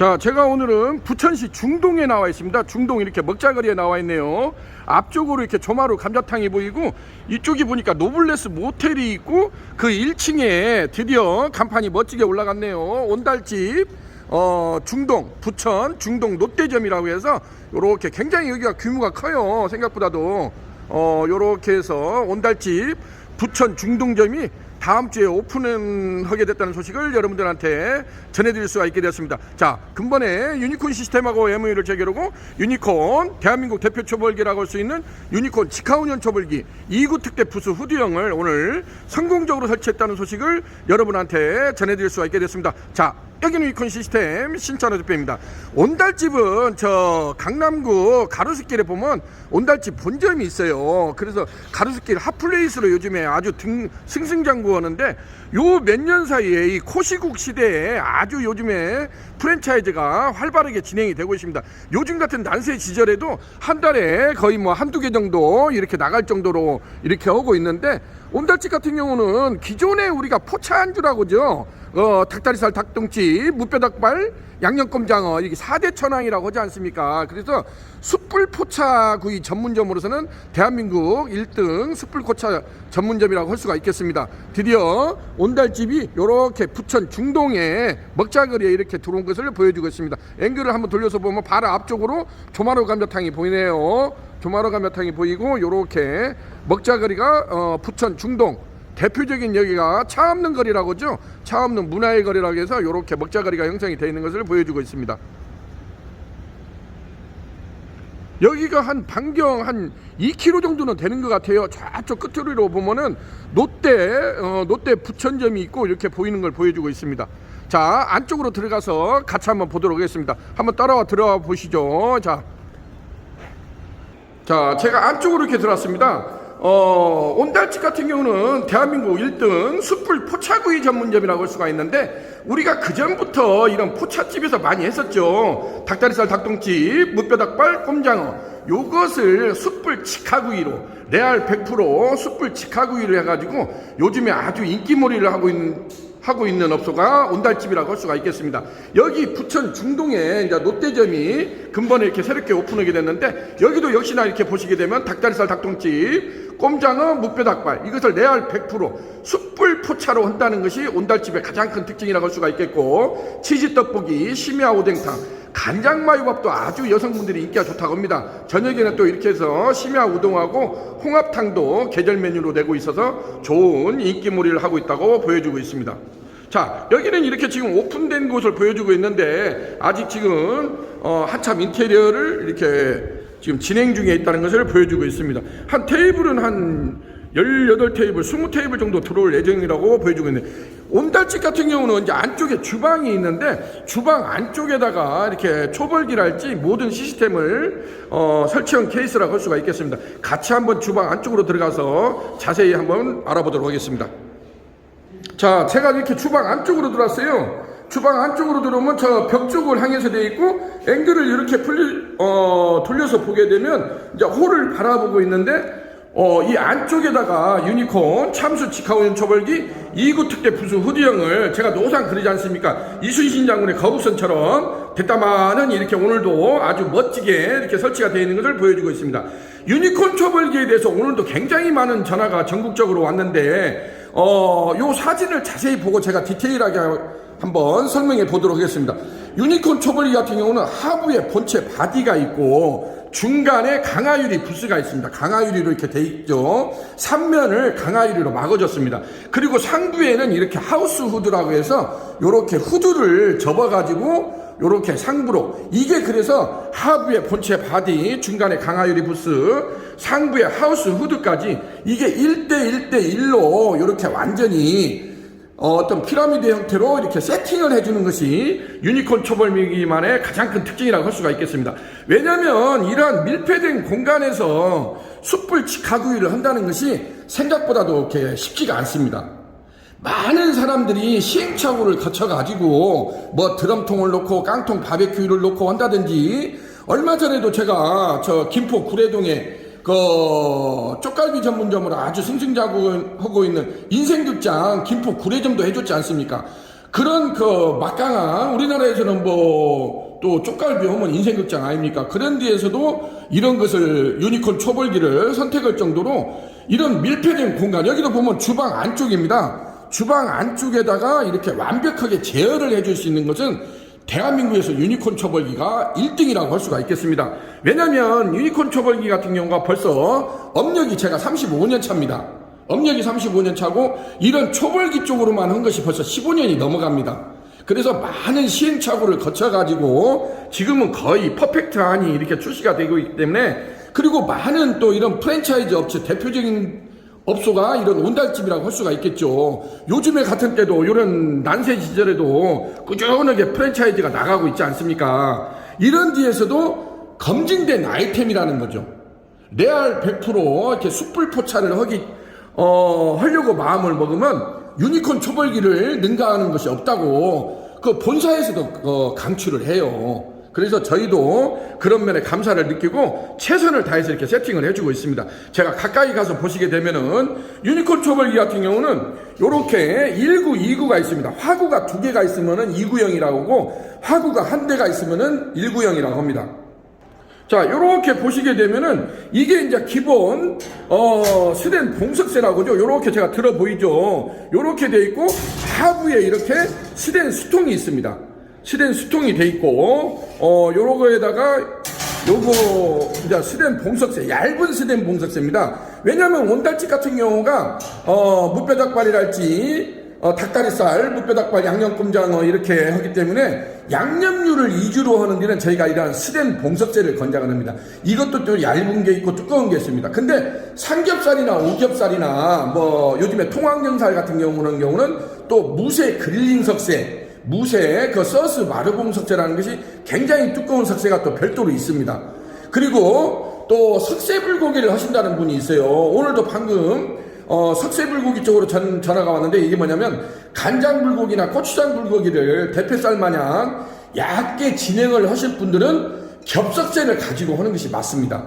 자, 제가 오늘은 부천시 중동에 나와 있습니다. 중동 이렇게 먹자거리에 나와 있네요. 앞쪽으로 이렇게 조마루 감자탕이 보이고 이쪽이 보니까 노블레스 모텔이 있고 그 1층에 드디어 간판이 멋지게 올라갔네요. 온달집 어, 중동 부천 중동 롯데점이라고 해서 요렇게 굉장히 여기가 규모가 커요. 생각보다도 어, 요렇게 해서 온달집 부천 중동점이 다음 주에 오픈을 하게 됐다는 소식을 여러분들한테 전해드릴 수가 있게 되었습니다. 자, 근본에 유니콘 시스템하고 MOU를 체결하고 유니콘 대한민국 대표 초벌기라고 할 수 있는 유니콘 직하운전 초벌기 2구 특대 부수 후드형을 오늘 성공적으로 설치했다는 소식을 여러분한테 전해드릴 수가 있게 됐습니다. 자, 여기는 유니콘 시스템 신천호 대표입니다. 온달집은 저 강남구 가로수길에 보면 온달집 본점이 있어요. 그래서 가로수길 핫플레이스로 요즘에 아주 등 승승장구하는데 요 몇 년 사이에 이 코시국 시대에 아주 요즘에 프랜차이즈가 활발하게 진행이 되고 있습니다. 요즘 같은 난세 시절에도 한 달에 거의 뭐 한두 개 정도 이렇게 나갈 정도로 이렇게 하고 있는데 온달집 같은 경우는 기존에 우리가 포차 안주라고죠. 어, 닭다리살, 닭똥집, 무뼈닭발, 양념꼼장어 이게 4대 천왕이라고 하지 않습니까? 그래서 숯불 포차 구이 전문점으로서는 대한민국 1등 숯불 포차 전문점이라고 할 수가 있겠습니다. 드디어 온달집이 이렇게 부천 중동에 먹자거리에 이렇게 들어온 것을 보여주고 있습니다. 앵글을 한번 돌려서 보면 바로 앞쪽으로 조마로 감자탕이 보이네요. 조마로 감자탕이 보이고 이렇게 먹자거리가 어, 부천 중동 대표적인 여기가 차 없는 거리라고 하죠. 차 없는 문화의 거리라고 해서 이렇게 먹자거리가 형성이 되어 있는 것을 보여주고 있습니다. 여기가 한 반경 한 2km 정도는 되는 것 같아요. 저쪽 끝으로 보면은 롯데 어, 롯데 부천점이 있고 이렇게 보이는 걸 보여주고 있습니다. 자 안쪽으로 들어가서 같이 한번 보도록 하겠습니다. 한번 따라와 들어와 보시죠. 자, 자 제가 안쪽으로 이렇게 들어왔습니다. 어, 온달집 같은 경우는 대한민국 1등 숯불 포차구이 전문점이라고 할 수가 있는데 우리가 그전부터 이런 포차집에서 많이 했었죠. 닭다리살, 닭똥집, 무뼈닭발, 꼼장어 요것을 숯불 직화구이로 레알 100% 숯불 직화구이로 해가지고 요즘에 아주 인기몰이를 하고 있는 하고 있는 업소가 온달집이라고 할 수가 있겠습니다. 여기 부천 중동에 이제 롯데점이 근본에 이렇게 새롭게 오픈하게 됐는데 여기도 역시나 이렇게 보시게 되면 닭다리살 닭똥집, 꼼장어, 무뼈 닭발 이것을 레알 100% 숯불 포차로 한다는 것이 온달집의 가장 큰 특징이라고 할 수가 있겠고 치즈 떡볶이, 심야 오뎅탕 간장마요밥도 아주 여성분들이 인기가 좋다고 합니다. 저녁에는 또 이렇게 해서 심야 우동하고 홍합탕도 계절 메뉴로 내고 있어서 좋은 인기몰이를 하고 있다고 보여주고 있습니다. 자, 여기는 이렇게 지금 오픈된 곳을 보여주고 있는데 아직 지금 어, 한참 인테리어를 이렇게 지금 진행 중에 있다는 것을 보여주고 있습니다. 한 테이블은 한 18테이블, 20테이블 정도 들어올 예정이라고 보여주고 있는데 온달집 같은 경우는 이제 안쪽에 주방이 있는데 주방 안쪽에다가 이렇게 초벌기랄지 모든 시스템을 어, 설치한 케이스라고 할 수가 있겠습니다. 같이 한번 주방 안쪽으로 들어가서 자세히 한번 알아보도록 하겠습니다. 자, 제가 이렇게 주방 안쪽으로 들어왔어요. 주방 안쪽으로 들어오면 저 벽 쪽을 향해서 되어 있고 앵글을 이렇게 풀리, 어, 돌려서 보게 되면 이제 홀을 바라보고 있는데 어, 이 안쪽에다가 유니콘 참수 직하우연 초벌기 2구 특대 부수 후드형을 제가 노상 그러지 않습니까? 이순신 장군의 거북선처럼 됐다마는 이렇게 오늘도 아주 멋지게 이렇게 설치가 되어 있는 것을 보여주고 있습니다. 유니콘 초벌기에 대해서 오늘도 굉장히 많은 전화가 전국적으로 왔는데 어, 요 사진을 자세히 보고 제가 디테일하게 한번 설명해 보도록 하겠습니다. 유니콘 초벌기 같은 경우는 하부에 본체 바디가 있고 중간에 강화유리 부스가 있습니다. 강화유리로 이렇게 돼 있죠. 3면을 강화유리로 막아줬습니다. 그리고 상부에는 이렇게 하우스 후드라고 해서 이렇게 후드를 접어가지고 요렇게 상부로 이게 그래서 하부에 본체 바디 중간에 강화유리 부스 상부에 하우스 후드까지 이게 1대 1대 1로 요렇게 완전히 어떤 피라미드 형태로 이렇게 세팅을 해주는 것이 유니콘 초벌미기만의 가장 큰 특징이라고 할 수가 있겠습니다. 왜냐하면 이러한 밀폐된 공간에서 숯불 가구이를 한다는 것이 생각보다도 이렇게 쉽지가 않습니다. 많은 사람들이 시행착오를 거쳐가지고 뭐 드럼통을 놓고 깡통 바베큐를 놓고 한다든지 얼마 전에도 제가 저 김포 구례동에 그 쪽갈비 전문점으로 아주 승승자구하고 있는 인생극장 김포 구례점도 해줬지 않습니까? 그런 그 막강한 우리나라에서는 뭐 또 쪽갈비 하면 인생극장 아닙니까? 그런 데에서도 이런 것을 유니콘 초벌기를 선택할 정도로 이런 밀폐된 공간 여기도 보면 주방 안쪽입니다. 주방 안쪽에다가 이렇게 완벽하게 제어를 해줄 수 있는 것은 대한민국에서 유니콘 초벌기가 1등이라고 할 수가 있겠습니다. 왜냐하면 유니콘 초벌기 같은 경우가 벌써 업력이 제가 35년 차입니다. 업력이 35년 차고 이런 초벌기 쪽으로만 한 것이 벌써 15년이 넘어갑니다. 그래서 많은 시행착오를 거쳐가지고 지금은 거의 퍼펙트한이 이렇게 출시가 되고 있기 때문에 그리고 많은 또 이런 프랜차이즈 업체 대표적인 업소가 이런 온달집이라고 할 수가 있겠죠. 요즘에 같은 때도 이런 난세 시절에도 꾸준하게 프랜차이즈가 나가고 있지 않습니까? 이런 뒤에서도 검증된 아이템이라는 거죠. 레알 100% 이렇게 숯불 포차를 하기 어, 하려고 마음을 먹으면 유니콘 초벌기를 능가하는 것이 없다고 그 본사에서도 어, 강추를 해요. 그래서 저희도 그런 면에 감사를 느끼고 최선을 다해서 이렇게 세팅을 해주고 있습니다. 제가 가까이 가서 보시게 되면은 유니콘 초벌기 같은 경우는 이렇게 1구, 2구가 있습니다. 화구가 두 개가 있으면은 2구형이라고 하고 화구가 한 대가 있으면은 1구형이라고 합니다. 자, 요렇게 보시게 되면은 이게 이제 기본 어 스덴 봉석쇠라고죠. 요렇게 제가 들어 보이죠. 요렇게 돼 있고 하부에 이렇게 스덴 수통이 있습니다. 스덴 수통이 돼 있고 어 요거에다가 요거 이제 스덴 봉석쇠 얇은 스덴 봉석쇠입니다. 왜냐하면 원달집 같은 경우가 어 무뼈닭발이랄지 어, 닭다리살, 무뼈닭발, 양념금장어 이렇게 하기 때문에 양념류를 위주로 하는 데는 저희가 이러한 스덴 봉석쇠를 권장을 합니다. 이것도 또 얇은 게 있고 두꺼운 게 있습니다. 근데 삼겹살이나 오겹살이나 뭐 요즘에 통황경살 같은 경우는 경우는 또 무쇠 그릴링 석쇠, 무쇠 그 서스 마르봉 석쇠라는 것이 굉장히 두꺼운 석쇠가 또 별도로 있습니다. 그리고 또 석쇠 불고기를 하신다는 분이 있어요. 오늘도 방금 어, 석쇠 불고기 쪽으로 전, 전화가 왔는데 이게 뭐냐면 간장 불고기나 고추장 불고기를 대패살 마냥 얇게 진행을 하실 분들은 겹석쇠를 가지고 하는 것이 맞습니다.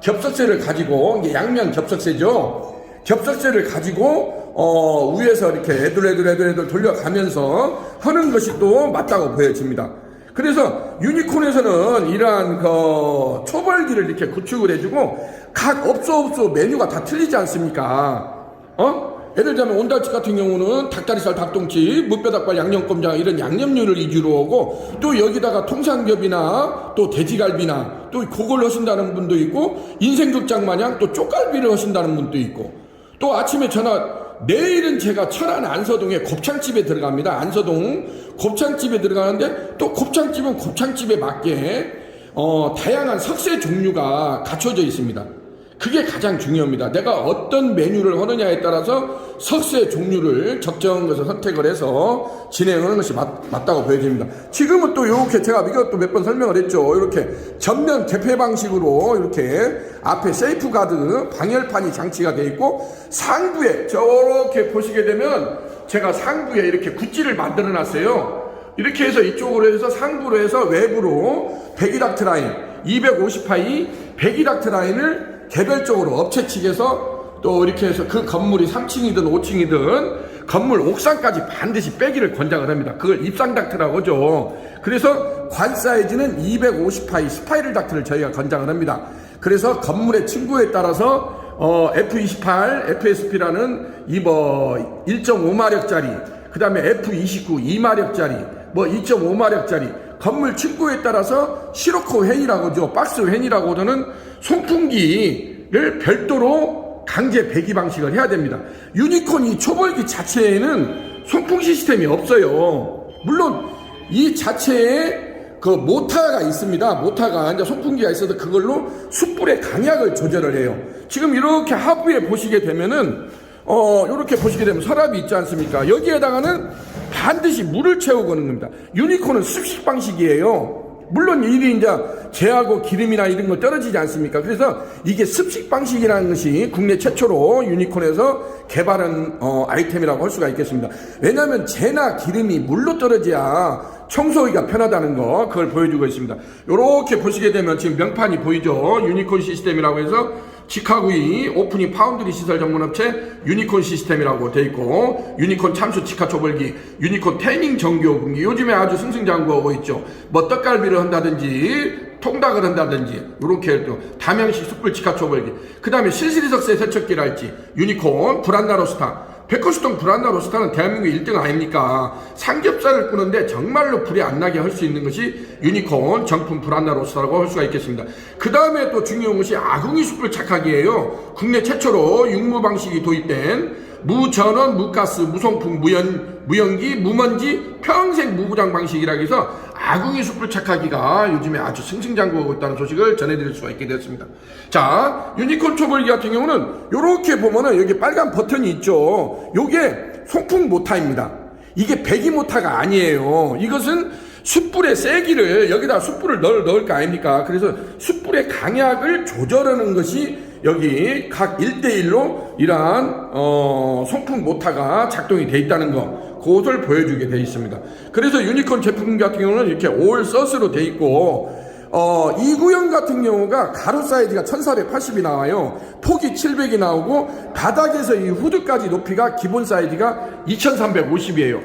겹석쇠를 가지고 이게 양면 겹석쇠죠. 겹석쇠를 가지고 어, 위에서 이렇게 애들애들애들애들 돌려가면서 하는 것이 또 맞다고 보여집니다. 그래서 유니콘에서는 이러한 그 초벌기를 이렇게 구축을 해주고 각 업소 업소 메뉴가 다 틀리지 않습니까? 어? 예를 들자면 온달치 같은 경우는 닭다리살, 닭똥집, 무뼈닭발, 양념꼼장 이런 양념류를 위주로 하고 또 여기다가 통삼겹이나 또 돼지갈비나 또 그걸 하신다는 분도 있고 인생극장 마냥 또 쪽갈비를 하신다는 분도 있고 또 아침에 전화 내일은 제가 천안 안서동에 곱창집에 들어갑니다. 안서동 곱창집에 들어가는데 또 곱창집은 곱창집에 맞게 어, 다양한 석쇠 종류가 갖춰져 있습니다. 그게 가장 중요합니다. 내가 어떤 메뉴를 하느냐에 따라서 석쇠 종류를 적정한 것을 선택을 해서 진행하는 것이 맞, 맞다고 보여집니다. 지금은 또 이렇게 제가 이것도 몇 번 설명을 했죠. 이렇게 전면 개폐 방식으로 이렇게 앞에 세이프 가드 방열판이 장치가 되어 있고 상부에 저렇게 보시게 되면 제가 상부에 이렇게 구찌를 만들어 놨어요. 이렇게 해서 이쪽으로 해서 상부로 해서 외부로 배기닥트 라인 250파이 배기닥트 라인을 개별적으로 업체 측에서 또 이렇게 해서 그 건물이 3층이든 5층이든 건물 옥상까지 반드시 빼기를 권장을 합니다. 그걸 입상 닥트라고 하죠. 그래서 관 사이즈는 250파이 스파이럴 닥트를 저희가 권장을 합니다. 그래서 건물의 층고에 따라서 어, F28, FSP라는 이뭐 1.5마력짜리, 그 다음에 F29 2마력짜리, 뭐 2.5마력짜리 건물 층고에 따라서 시로코 횡이라고 하죠. 박스 횡이라고 하는 송풍기를 별도로 강제 배기 방식을 해야 됩니다. 유니콘 이 초벌기 자체에는 송풍 시스템이 없어요. 물론 이 자체에 그 모타가 있습니다. 모타가 이제 송풍기가 있어서 그걸로 숯불의 강약을 조절을 해요. 지금 이렇게 하부에 보시게 되면은 어 이렇게 보시게 되면 서랍이 있지 않습니까? 여기에다가는 반드시 물을 채우고 하는 겁니다. 유니콘은 습식 방식이에요. 물론 일이 이제 제하고 기름이나 이런 거 떨어지지 않습니까? 그래서 이게 습식 방식이라는 것이 국내 최초로 유니콘에서 개발한 어, 아이템이라고 할 수가 있겠습니다. 왜냐하면 재나 기름이 물로 떨어져야 청소하기가 편하다는 거 그걸 보여주고 있습니다. 이렇게 보시게 되면 지금 명판이 보이죠? 유니콘 시스템이라고 해서 치카구이 오프닝 파운드리 시설 전문 업체 유니콘 시스템이라고 돼 있고 유니콘 참수 치카 초벌기 유니콘 태닝 정교분기 요즘에 아주 승승장구하고 있죠. 뭐 떡갈비를 한다든지 통닭을 한다든지 이렇게 또 다명식 숯불 치카 초벌기 그 다음에 실시리석쇠 세척기랄지 유니콘 브란나로스타 백호수동 브란나 로스타는 대한민국 1등 아닙니까? 삼겹살을 꾸는데 정말로 불이 안 나게 할 수 있는 것이 유니콘 정품 브란나 로스타라고 할 수가 있겠습니다. 그 다음에 또 중요한 것이 아궁이 숯불 착하기예요. 국내 최초로 육무 방식이 도입된 무전원, 무가스, 무송풍, 무연, 무연기, 무먼지, 평생 무부장 방식이라 해서 아궁이 숯불 착하기가 요즘에 아주 승승장구하고 있다는 소식을 전해드릴 수가 있게 되었습니다. 자, 유니콘 초벌기 같은 경우는 이렇게 보면은 여기 빨간 버튼이 있죠. 요게 송풍 모타입니다. 이게 배기 모타가 아니에요. 이것은 숯불의 세기를 여기다 숯불을 넣을, 넣을 거 아닙니까? 그래서 숯불의 강약을 조절하는 것이 여기 각 1대1로 이러한 어, 송풍 모타가 작동이 돼 있다는 거 그것을 보여주게 돼 있습니다. 그래서 유니콘 제품 같은 경우는 이렇게 올 서스로 돼 있고 어, 이 구형 같은 경우가 가로 사이즈가 1480이 나와요. 폭이 700이 나오고 바닥에서 이 후드까지 높이가 기본 사이즈가 2350이에요.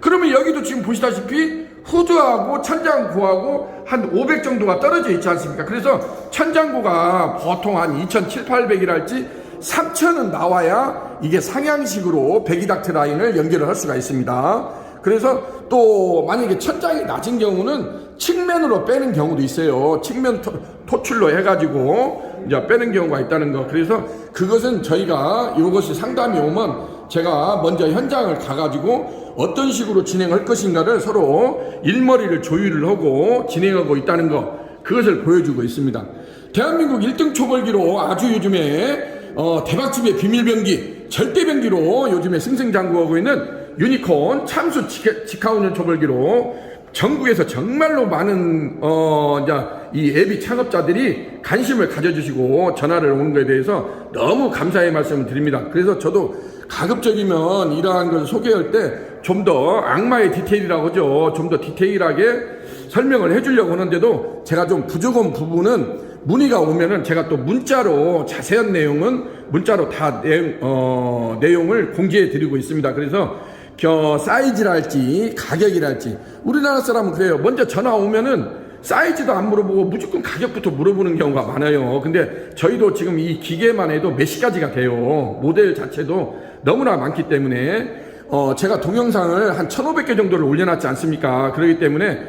그러면 여기도 지금 보시다시피 후드하고 천장고하고 한 500 정도가 떨어져 있지 않습니까? 그래서 천장고가 보통 한 2,700, 800이랄지 3,000은 나와야 이게 상향식으로 배기닥트 라인을 연결을 할 수가 있습니다. 그래서 또 만약에 천장이 낮은 경우는 측면으로 빼는 경우도 있어요. 측면 토, 토출로 해가지고 이제 빼는 경우가 있다는 거. 그래서 그것은 저희가 이것이 상담이 오면 제가 먼저 현장을 가가지고 어떤 식으로 진행할 것인가를 서로 일머리를 조율을 하고 진행하고 있다는 거. 그것을 보여주고 있습니다. 대한민국 1등 초벌기로 아주 요즘에 어, 대박집의 비밀병기, 절대병기로 요즘에 승승장구하고 있는 유니콘 참수 직하운전 초벌기로 전국에서 정말로 많은 어 이제 이 앱이 창업자들이 관심을 가져주시고 전화를 오는 것에 대해서 너무 감사의 말씀을 드립니다. 그래서 저도 가급적이면 이러한 걸 소개할 때 좀 더 악마의 디테일이라고 하죠. 좀 더 디테일하게 설명을 해주려고 하는데도 제가 좀 부족한 부분은 문의가 오면은 제가 또 문자로 자세한 내용은 문자로 다 내용, 어, 내용을 공지해 드리고 있습니다. 그래서 겨 사이즈랄지 가격이랄지 우리나라 사람은 그래요. 먼저 전화 오면은 사이즈도 안 물어보고 무조건 가격부터 물어보는 경우가 많아요. 근데 저희도 지금 이 기계만 해도 몇십 가지가 돼요. 모델 자체도 너무나 많기 때문에 어 제가 동영상을 한 1,500개 정도를 올려놨지 않습니까? 그렇기 때문에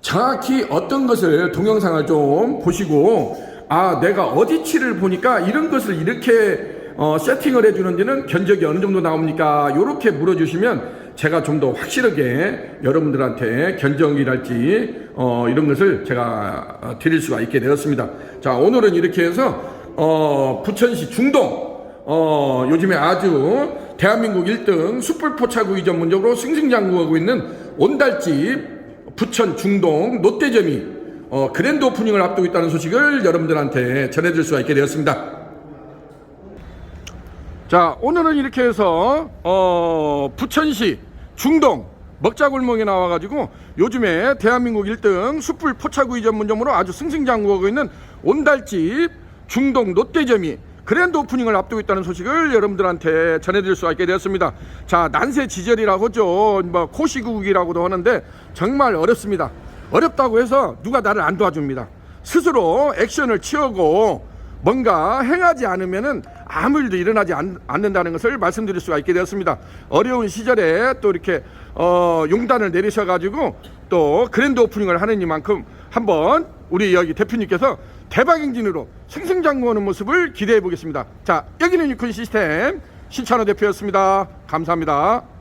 정확히 어떤 것을 동영상을 좀 보시고 아 내가 어디치를 보니까 이런 것을 이렇게 어, 세팅을 해주는지는 견적이 어느 정도 나옵니까? 이렇게 물어주시면 제가 좀 더 확실하게 여러분들한테 견적이랄지 어, 이런 것을 제가 어, 드릴 수가 있게 되었습니다. 자 오늘은 이렇게 해서 어, 부천시 중동 어, 요즘에 아주 대한민국 1등 숯불 포차구이 전문적으로 승승장구하고 있는 온달집 부천 중동 롯데점이 어, 그랜드 오프닝을 앞두고 있다는 소식을 여러분들한테 전해드릴 수가 있게 되었습니다. 자 오늘은 이렇게 해서 어, 부천시 중동 먹자골목에 나와가지고 요즘에 대한민국 1등 숯불 포차구이 전문점으로 아주 승승장구하고 있는 온달집 중동 롯데점이 그랜드 오프닝을 앞두고 있다는 소식을 여러분들한테 전해드릴 수가 있게 되었습니다. 자 난세 지절이라고 하죠. 뭐 코시국이라고도 하는데 정말 어렵습니다. 어렵다고 해서 누가 나를 안 도와줍니다. 스스로 액션을 취하고 뭔가 행하지 않으면은 아무 일도 일어나지 않, 않는다는 것을 말씀드릴 수가 있게 되었습니다. 어려운 시절에 또 이렇게 어, 용단을 내리셔가지고 또 그랜드 오프닝을 하는 이만큼 한번 우리 여기 대표님께서 대박 행진으로 승승장구하는 모습을 기대해 보겠습니다. 자, 여기는 유콘 시스템 신찬호 대표였습니다. 감사합니다.